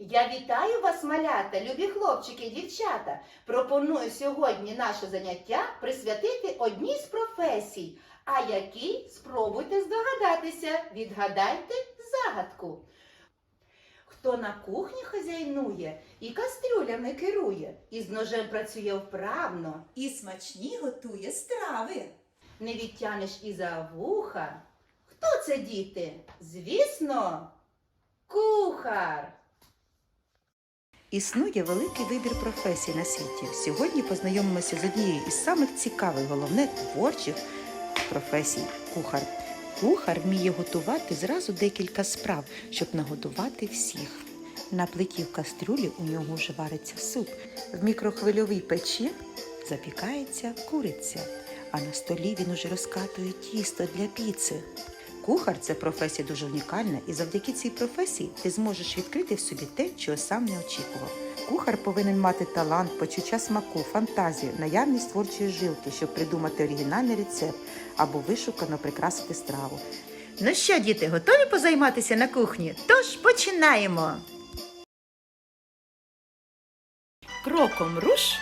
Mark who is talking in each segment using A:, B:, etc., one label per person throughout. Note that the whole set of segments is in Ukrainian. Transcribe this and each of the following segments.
A: Я вітаю вас, малята, любі хлопчики і дівчата. Пропоную сьогодні наше заняття присвятити одній з професій. А якій спробуйте здогадатися, відгадайте загадку. Хто на кухні хазяйнує і кастрюлями керує, і з ножем працює вправно,
B: І смачні готує страви.
A: не відтянеш і за вуха. Хто це діти? Звісно, кухар.
C: Існує великий вибір професій на світі. Сьогодні познайомимося з однією із самих цікавих, головне творчих професій кухар. Кухар вміє готувати зразу декілька страв, щоб нагодувати всіх. На плиті в кастрюлі у нього вже вариться суп. В мікрохвильовій печі запікається куриця, а на столі він уже розкатує тісто для піци. Кухар це професія дуже унікальна, і завдяки цій професії ти зможеш відкрити в собі те, чого сам не очікував. Кухар повинен мати талант, почуття смаку, фантазію, наявність творчої жилки, щоб придумати оригінальний рецепт або вишукано прикрасити страву. Ну що, діти, готові позайматися на кухні? Тож починаємо. Кроком руш.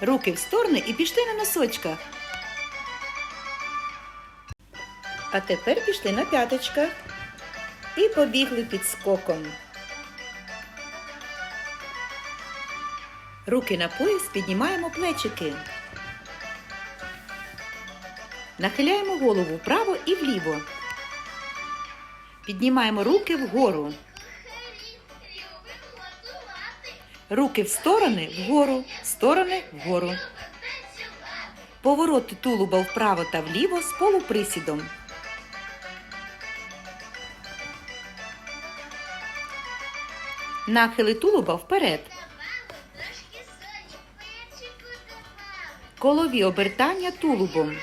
C: Руки в сторони і пішли на носочках. А тепер пішли на п'яточках і побігли під скоком. Руки на пояс піднімаємо плечики. Нахиляємо голову вправо і вліво. Піднімаємо руки вгору. Руки в сторони вгору, сторони вгору. Повороти тулуба вправо та вліво з полуприсідом. Нахили тулуба вперед. Колові обертання тулубом.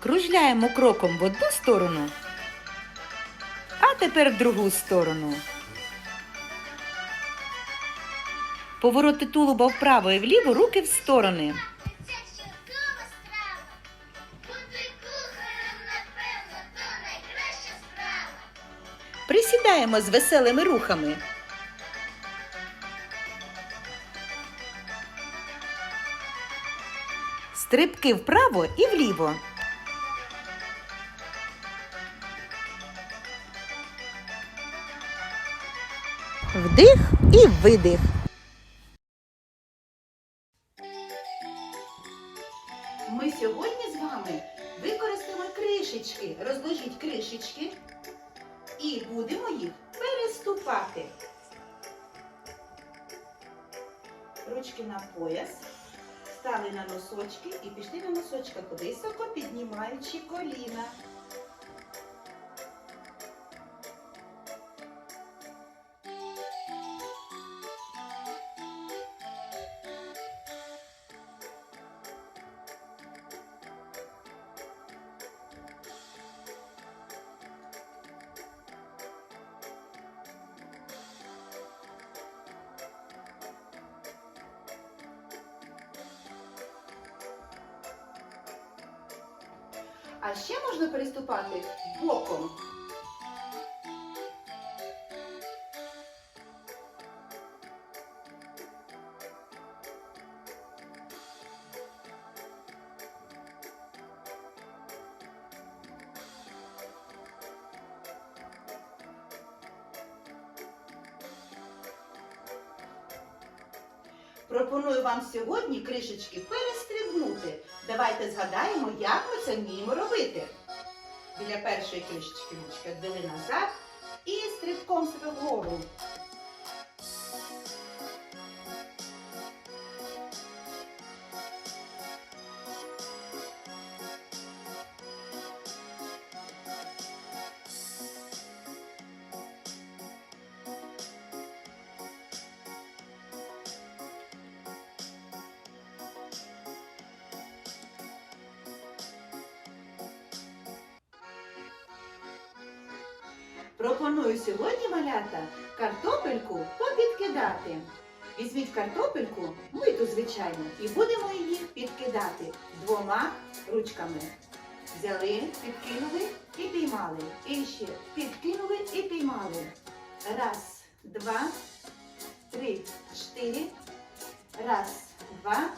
C: Кружляємо кроком в одну сторону, а тепер в другу сторону. Повороти тулуба вправо і вліво, руки в сторони. Присідаємо з веселими рухами. Стрибки вправо і вліво. Вдих і видих.
A: Ми сьогодні з вами використаємо кришечки. Розложіть кришечки і будемо їх переступати. Ручки на пояс, стали на носочки і пішли на носочка високо, піднімаючи коліна. А ще можна переступати боком. Пропоную вам сьогодні кришечки перестрибнути. Давайте згадаємо, як ми це вміємо робити. Біля першої кришечки відвели назад і стрибком себе вгору. Пропоную сьогодні, малята, картопельку попідкидати. Візьміть картопельку, миту, звичайно, і будемо її підкидати двома ручками. Взяли, підкинули і піймали. І ще підкинули і піймали. Раз, два, три, чотири. Раз, два.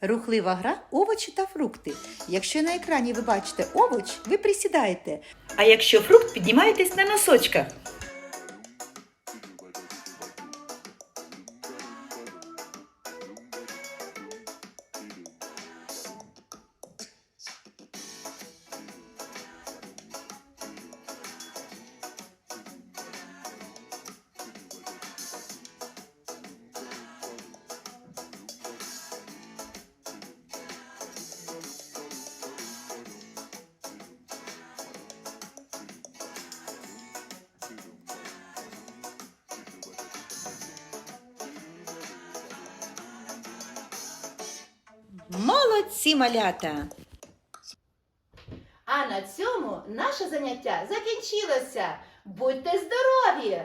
C: Рухлива гра овочі та фрукти. Якщо на екрані ви бачите овоч, ви присідаєте.
B: А якщо фрукт, піднімаєтесь на носочках. Молодці малята!
A: А на цьому наше заняття закінчилося. Будьте здорові!